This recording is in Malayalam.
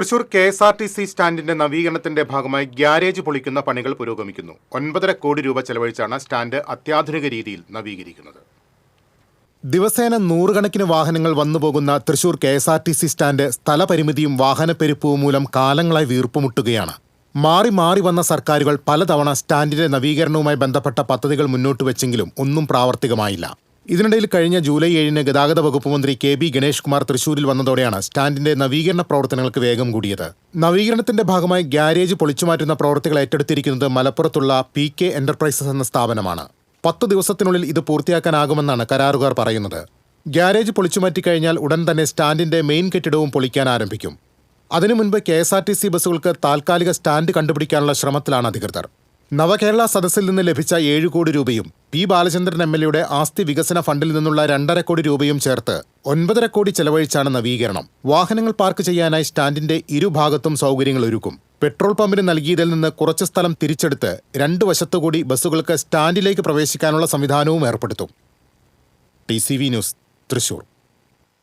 Thrissur K S R T C സ്റ്റാൻഡിന്റെ നവീകരണത്തിന്റെ ഭാഗമായി ഗ്യാരേജ് പൊളിക്കുന്ന പണികൾ പുരോഗമിക്കുന്നു. ഒൻപതര കോടി രൂപ ചെലവഴിച്ചാണ് സ്റ്റാൻഡ് അത്യാധുനിക രീതിയിൽ നവീകരിക്കുന്നത്. ദിവസേന നൂറുകണക്കിന് വാഹനങ്ങൾ വന്നുപോകുന്ന Thrissur K S R T C stand സ്ഥലപരിമിതിയും വാഹനപ്പെരുപ്പവും മൂലം കാലങ്ങളായി വീർപ്പുമുട്ടുകയാണ്. മാറി മാറി വന്ന സർക്കാരുകൾ പലതവണ സ്റ്റാൻഡിന്റെ നവീകരണവുമായി ബന്ധപ്പെട്ട പദ്ധതികൾ മുന്നോട്ട് വെച്ചെങ്കിലും ഒന്നും പ്രാവർത്തികമായില്ല. ഇതിനിടയിൽ കഴിഞ്ഞ ജൂലൈ ഏഴിന് ഗതാഗത വകുപ്പ് മന്ത്രി കെ ബി ഗണേഷ് കുമാർ തൃശൂരിൽ വന്നതോടെയാണ് സ്റ്റാൻഡിന്റെ നവീകരണ പ്രവർത്തനങ്ങൾക്ക് വേഗം കൂടിയത്. നവീകരണത്തിന്റെ ഭാഗമായി ഗ്യാരേജ് പൊളിച്ചുമാറ്റുന്ന പ്രവൃത്തികൾ ഏറ്റെടുത്തിരിക്കുന്നത് മലപ്പുറത്തുള്ള പി കെ എന്റർപ്രൈസസ് എന്ന സ്ഥാപനമാണ്. പത്ത് ദിവസത്തിനുള്ളിൽ ഇത് പൂർത്തിയാക്കാനാകുമെന്നാണ് കരാറുകാർ പറയുന്നത്. ഗ്യാരേജ് പൊളിച്ചുമാറ്റി കഴിഞ്ഞാൽ ഉടൻ തന്നെ സ്റ്റാൻഡിന്റെ മെയിൻ കെട്ടിടവും പൊളിക്കാൻ ആരംഭിക്കും. അതിനു മുൻപ് K S R T C ബസ്സുകൾക്ക് താൽക്കാലിക സ്റ്റാൻഡ് കണ്ടുപിടിക്കാനുള്ള ശ്രമത്തിലാണ് അധികൃതർ. നവകേരള സദസ്സിൽ നിന്ന് ലഭിച്ച ഏഴ് കോടി രൂപയും പി ബാലചന്ദ്രൻ എം എൽ എയുടെ ആസ്തി വികസന ഫണ്ടിൽ നിന്നുള്ള രണ്ടര കോടി രൂപയും ചേർത്ത് ഒൻപതര കോടി ചെലവഴിച്ചാണ് നവീകരണം. വാഹനങ്ങൾ പാർക്ക് ചെയ്യാനായി സ്റ്റാൻഡിന്റെ ഇരുഭാഗത്തും സൗകര്യങ്ങൾ ഒരുക്കും. പെട്രോൾ പമ്പിന് നൽകിയതിൽ നിന്ന് കുറച്ച് സ്ഥലം തിരിച്ചെടുത്ത് രണ്ട് വശത്തുകൂടി ബസ്സുകൾക്ക് സ്റ്റാൻഡിലേക്ക് പ്രവേശിക്കാനുള്ള സംവിധാനവും ഏർപ്പെടുത്തും. T news Thrissur.